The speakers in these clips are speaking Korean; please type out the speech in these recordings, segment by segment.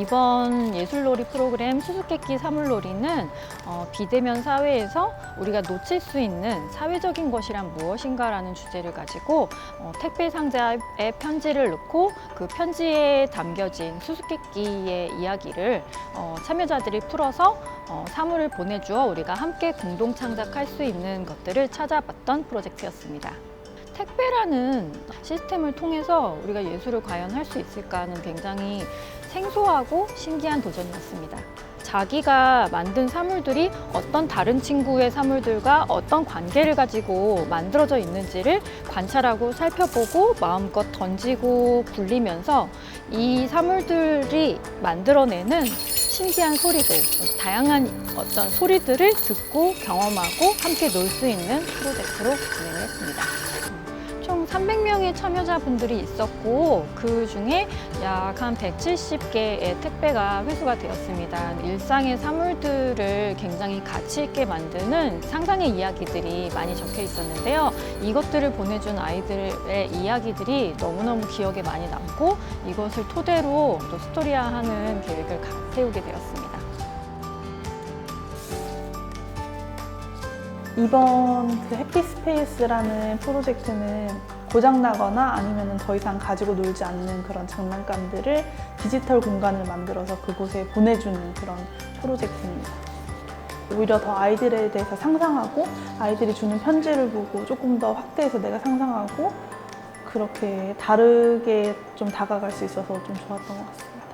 이번 예술놀이 프로그램 수수께끼 사물놀이는 어, 비대면 사회에서 우리가 놓칠 수 있는 사회적인 것이란 무엇인가라는 주제를 가지고 어, 택배 상자에 편지를 넣고 그 편지에 담겨진 수수께끼의 이야기를 어, 참여자들이 풀어서 어, 사물을 보내주어 우리가 함께 공동 창작할 수 있는 것들을 찾아봤던 프로젝트였습니다. 택배라는 시스템을 통해서 우리가 예술을 과연 할 수 있을까 하는 굉장히 생소하고 신기한 도전이었습니다. 자기가 만든 사물들이 어떤 다른 친구의 사물들과 어떤 관계를 가지고 만들어져 있는지를 관찰하고 살펴보고 마음껏 던지고 굴리면서 이 사물들이 만들어내는 신기한 소리들, 다양한 어떤 소리들을 듣고 경험하고 함께 놀 수 있는 프로젝트로 진행을 했습니다. 총 300명의 참여자분들이 있었고 그 중에 약 한 170개의 택배가 회수가 되었습니다. 일상의 사물들을 굉장히 가치 있게 만드는 상상의 이야기들이 많이 적혀 있었는데요. 이것들을 보내준 아이들의 이야기들이 너무너무 기억에 많이 남고 이것을 토대로 또 스토리화하는 계획을 가- 세우게 되었습니다. 이번 그 해피스페이스라는 프로젝트는 고장나거나 아니면 더 이상 가지고 놀지 않는 그런 장난감들을 디지털 공간을 만들어서 그곳에 보내주는 그런 프로젝트입니다. 오히려 더 아이들에 대해서 상상하고 아이들이 주는 편지를 보고 조금 더 확대해서 내가 상상하고 그렇게 다르게 좀 다가갈 수 있어서 좀 좋았던 것 같습니다.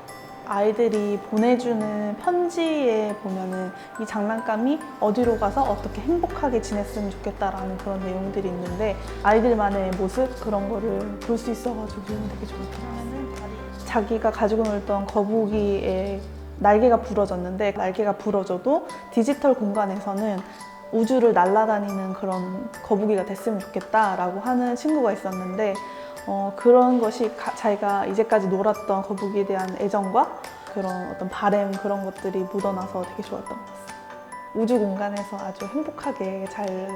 아이들이 보내주는 편지에 보면은 이 장난감이 어디로 가서 어떻게 행복하게 지냈으면 좋겠다라는 그런 내용들이 있는데 아이들만의 모습 그런 거를 볼 수 있어가지고 되게 좋더라고요. 자기가 가지고 놀던 거북이의 날개가 부러졌는데 날개가 부러져도 디지털 공간에서는 우주를 날아다니는 그런 거북이가 됐으면 좋겠다라고 하는 친구가 있었는데 어, 그런 것이 가- 자기가 이제까지 놀았던 거북이에 대한 애정과 그런 어떤 바램 그런 것들이 묻어나서 되게 좋았던 것 같습니다. 우주 공간에서 아주 행복하게 잘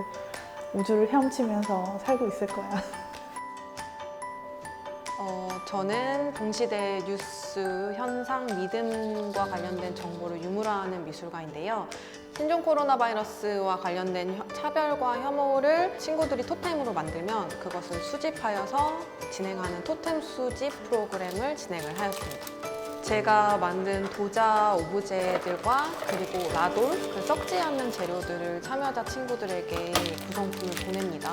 우주를 헤엄치면서 살고 있을 거야. 어, 저는 동시대 뉴스, 현상, 믿음과 관련된 정보를 유물화하는 미술가인데요. 신종 코로나 바이러스와 관련된 혀- 차별과 혐오를 친구들이 토템으로 만들면 그것을 수집하여서 진행하는 토템 수집 프로그램을 진행을 하였습니다. 제가 만든 도자 오브제들과 그리고 라돌, 그 썩지 않는 재료들을 참여자 친구들에게 구성품을 보냅니다.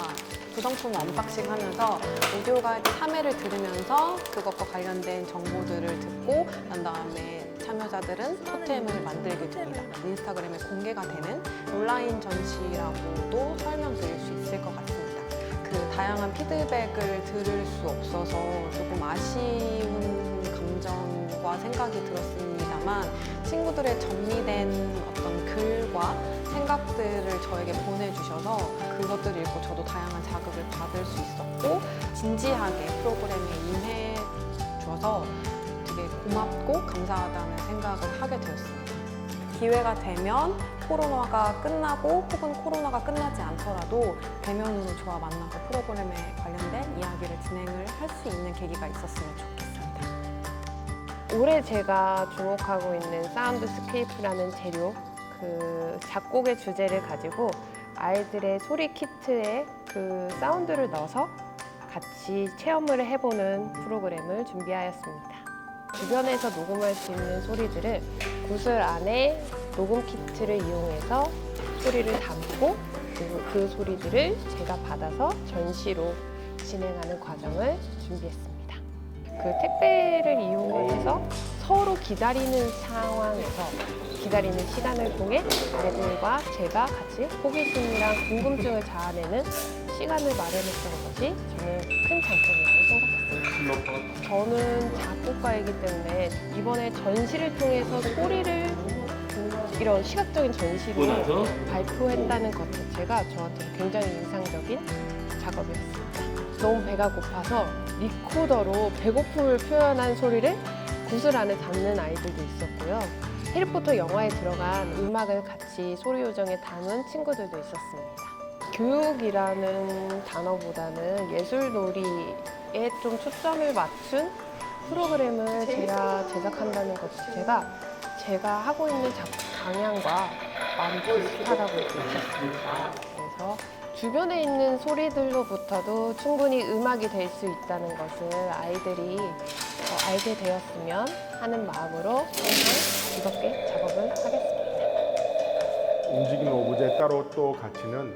구성품 언박싱 하면서 오디오 가이드 3회를 들으면서 그것과 관련된 정보들을 듣고 난 다음에 참여자들은 토템을 만들게 됩니다. 인스타그램에 공개가 되는 온라인 전시라고도 설명드릴 수 있을 것 같습니다. 그 다양한 피드백을 들을 수 없어서 조금 아쉬운 감정과 생각이 들었습니다만 친구들의 정리된 어떤 글과 생각들을 저에게 보내주셔서 그것들을 읽고 저도 다양한 자극을 받을 수 있었고 진지하게 프로그램에 임해 줘서 되게 고맙고 감사하다는 생각을 하게 되었습니다. 기회가 되면 코로나가 끝나고 혹은 코로나가 끝나지 않더라도 대면으로 저와 만나서 프로그램에 관련된 이야기를 진행을 할 수 있는 계기가 있었으면 좋겠습니다. 올해 제가 주목하고 있는 사운드 스케이프라는 재료, 그 작곡의 주제를 가지고 아이들의 소리 키트에 그 사운드를 넣어서 같이 체험을 해보는 프로그램을 준비하였습니다. 주변에서 녹음할 수 있는 소리들을 구슬 안에 녹음 키트를 이용해서 소리를 담고 그리고 그 소리들을 제가 받아서 전시로 진행하는 과정을 준비했습니다. 그 택배를 이용해서 서로 기다리는 상황에서 기다리는 시간을 통해 아이들과 제가 같이 호기심이랑 궁금증을 자아내는 시간을 마련했던 것이 저는 큰 장점이라고 생각했습니다. 저는 작곡가이기 때문에 이번에 전시를 통해서 소리를 이런 시각적인 전시로 발표했다는 것 자체가 저한테 굉장히 인상적인 작업이었습니다. 너무 배가 고파서 리코더로 배고픔을 표현한 소리를 구슬 안에 담는 아이들도 있었고요. 해리포터 영화에 들어간 음악을 같이 소리 요정에 담은 친구들도 있었습니다. 교육이라는 단어보다는 예술놀이에 좀 초점을 맞춘 프로그램을 제가 제작한다는 것 자체가 제가 하고 있는 작품 방향과 많이 비슷하다고 느꼈습니다. 그래서 주변에 있는 소리들로부터도 충분히 음악이 될 수 있다는 것을 아이들이 어, 알게 되었으면 하는 마음으로 즐겁게 작업을 하겠습니다. 움직이는 오브제 따로 또 가치는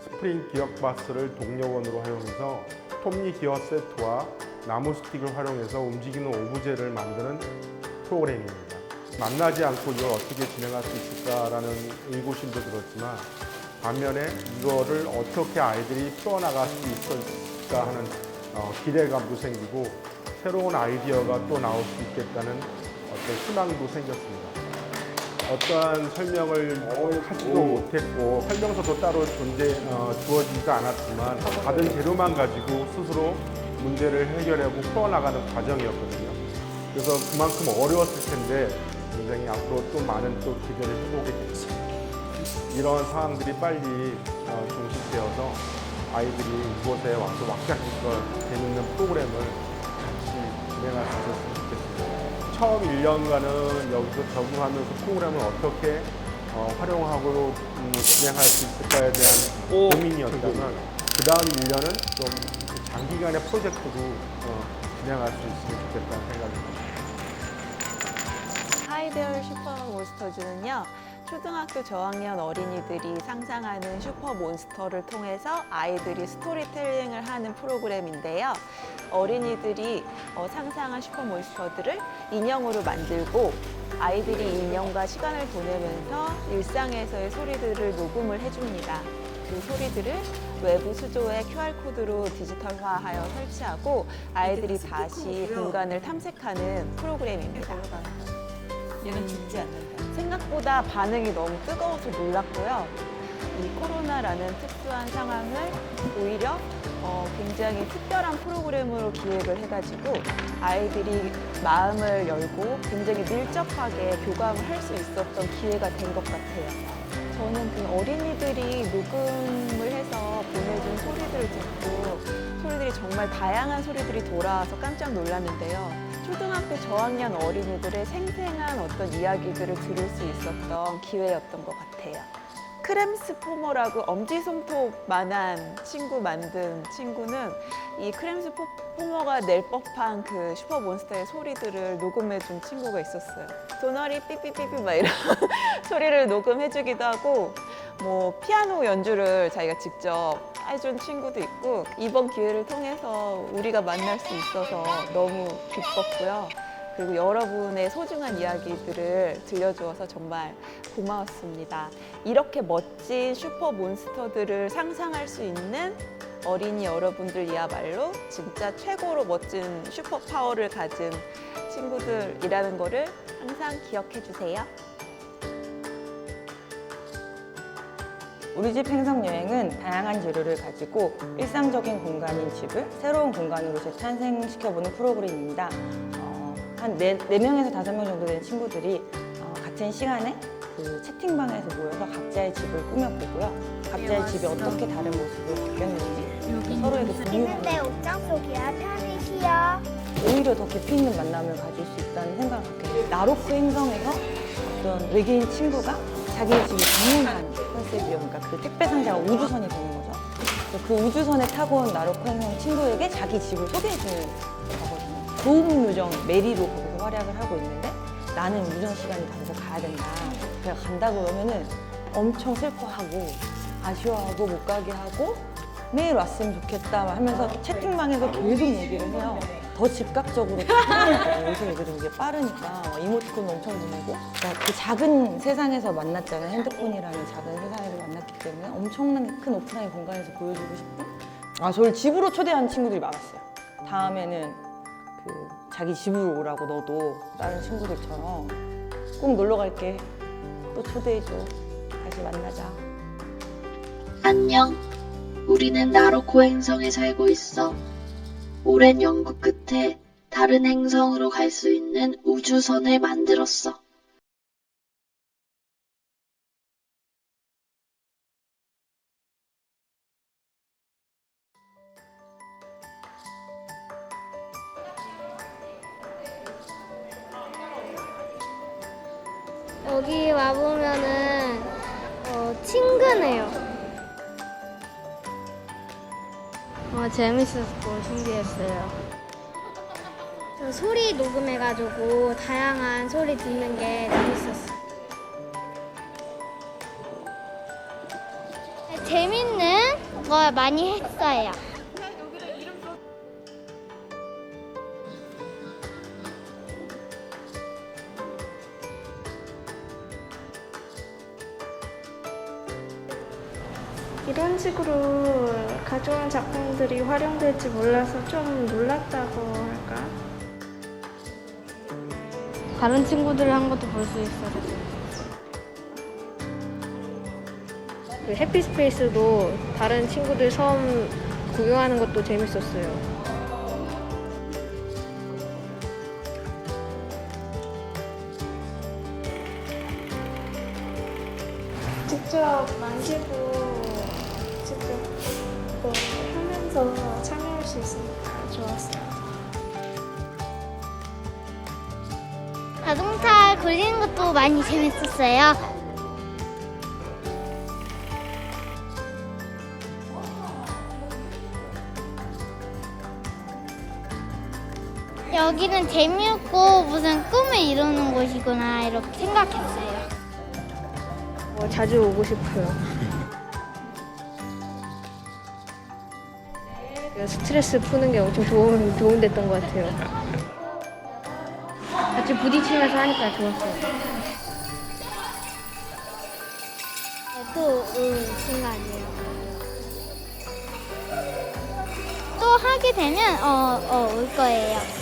스프링 기억 바스를 동력원으로 활용해서 톱니 기어 세트와 나무 스틱을 활용해서 움직이는 오브제를 만드는 프로그램입니다. 만나지 않고 이걸 어떻게 진행할 수 있을까라는 의구심도 들었지만 반면에 이거를 어떻게 아이들이 풀어나갈 수 있을까 하는 어, 기대감도 생기고 새로운 아이디어가 또 나올 수 있겠다는 어떤 희망도 생겼습니다. 어떠한 설명을 하지도 못했고 설명서도 따로 존재 어, 주어지지도 않았지만 받은 재료만 가지고 스스로 문제를 해결하고 풀어나가는 과정이었거든요. 그래서 그만큼 어려웠을 텐데 굉장히 앞으로 또 많은 또 기대를 해보게 됐습니다. 이런 상황들이 빨리 어, 종식되어서 아이들이 이곳에 와서 왁자지껄 재밌는 프로그램을 같이 진행할 수 있었으면 좋겠습니다. 처음 1년간은 여기서 적응하면서 프로그램을 어떻게 어, 활용하고 음, 진행할 수 있을까에 대한 고민이었다면 그 다음 1년은 좀 장기간의 프로젝트로 어, 진행할 수 있으면 좋겠다는 생각이 듭니다. 하이데얼 슈퍼몬스터즈는요 초등학교 저학년 어린이들이 상상하는 슈퍼몬스터를 통해서 아이들이 스토리텔링을 하는 프로그램인데요 어린이들이 어, 상상한 슈퍼몬스터들을 인형으로 만들고 아이들이 이 인형과 시간을 보내면서 일상에서의 소리들을 녹음을 해줍니다 그 소리들을 외부 수조에 QR코드로 디지털화하여 설치하고 아이들이 다시 공간을 탐색하는 프로그램입니다. 얘는 죽지 않는다. 생각보다 반응이 너무 뜨거워서 놀랐고요. 이 코로나라는 특수한 상황을 오히려 어, 굉장히 특별한 프로그램으로 기획을 해가지고 아이들이 마음을 열고 굉장히 밀접하게 교감을 할 수 있었던 기회가 된 것 같아요. 저는 그 어린이들이 녹음을 해서 보내준 소리들을 듣고 소리들이 정말 다양한 소리들이 돌아와서 깜짝 놀랐는데요. 초등학교 저학년 어린이들의 생생한 어떤 이야기들을 들을 수 있었던 기회였던 것 같아요. 크렘스포머라고 엄지손톱만한 친구 만든 친구는 이 크렘스포머가 낼 법한 그 슈퍼몬스터의 소리들을 녹음해준 친구가 있었어요. 도너리 삐삐삐삐 막 이런 소리를 녹음해주기도 하고 뭐 피아노 연주를 자기가 직접 해준 친구도 있고 이번 기회를 통해서 우리가 만날 수 있어서 너무 기뻤고요. 그리고 여러분의 소중한 이야기들을 들려주어서 정말 고마웠습니다. 이렇게 멋진 슈퍼 몬스터들을 상상할 수 있는 어린이 여러분들이야말로 진짜 최고로 멋진 슈퍼 파워를 가진 친구들이라는 거를 항상 기억해 주세요. 우리 집 행성 여행은 다양한 재료를 가지고 일상적인 공간인 집을 새로운 공간으로 재탄생시켜보는 프로그램입니다. 어, 한 네, 네명에서 다섯 명 정도 되는 친구들이 어, 같은 시간에 그 채팅방에서 모여서 각자의 집을 꾸며보고요. 각자의 집이 어떻게 다른 모습으로 바뀌었는지 서로에게 공유하는 옷장 속이야 편이시여 오히려 더 깊이 있는 만남을 가질 수 있다는 생각을 갖게 돼요. 나로크 행성에서 어떤 외계인 친구가 자기의 집이 방문한 컨셉이요. 그러니까 그 택배 상자가 우주선이 되는 거죠. 그 우주선에 타고 온 행성 친구에게 자기 집을 소개해주는 거거든요. 도움 요정 메리로 거기서 활약을 하고 있는데 나는 우정 시간이 다 돼서 가야 된다. 그냥 간다 그러면은 엄청 슬퍼하고 아쉬워하고 못 가게 하고 매일 왔으면 좋겠다 막 하면서 채팅방에서 계속 얘기를 해요. 더 즉각적으로 요새 애들은 이게 빠르니까 막 이모티콘 엄청 보내고 그러니까 그 작은 세상에서 만났잖아요. 핸드폰이라는 작은 세상에서 만났기 때문에 엄청나게 큰 오프라인 공간에서 보여주고 싶은 아 저를 집으로 초대하는 친구들이 많았어요. 다음에는 그 자기 집으로 오라고 너도 다른 친구들처럼 꼭 놀러 갈게. 또 초대해줘. 다시 만나자. 안녕. 우리는 나로코 행성에 살고 있어. 오랜 연구 끝 비롯해 다른 행성으로 갈 수 있는 우주선을 만들었어. 여기 와보면은 어, 친근해요. 어, 재밌었고 신기했어요. 저 소리 녹음해가지고 다양한 소리 듣는 게 재밌었어요. 재밌는 걸 많이 했어요. 이런 식으로 가져온 작품들이 활용될지 몰라서 좀 놀랐다고 할까? 다른 친구들이 한 것도 볼 수 있어서. 그 해피스페이스도 다른 친구들 섬 구경하는 것도 재밌었어요. 직접 만지고 것도 많이 재밌었어요. 여기는 재미없고 무슨 꿈을 이루는 곳이구나 이렇게 생각했어요. 어, 자주 오고 싶어요. 스트레스 푸는 게 엄청 도움, 도움됐던 것 같아요. 같이 부딪히면서 하니까 좋았어요. 또올 생각이에요. 또 하게 되면 어, 어, 올 거예요.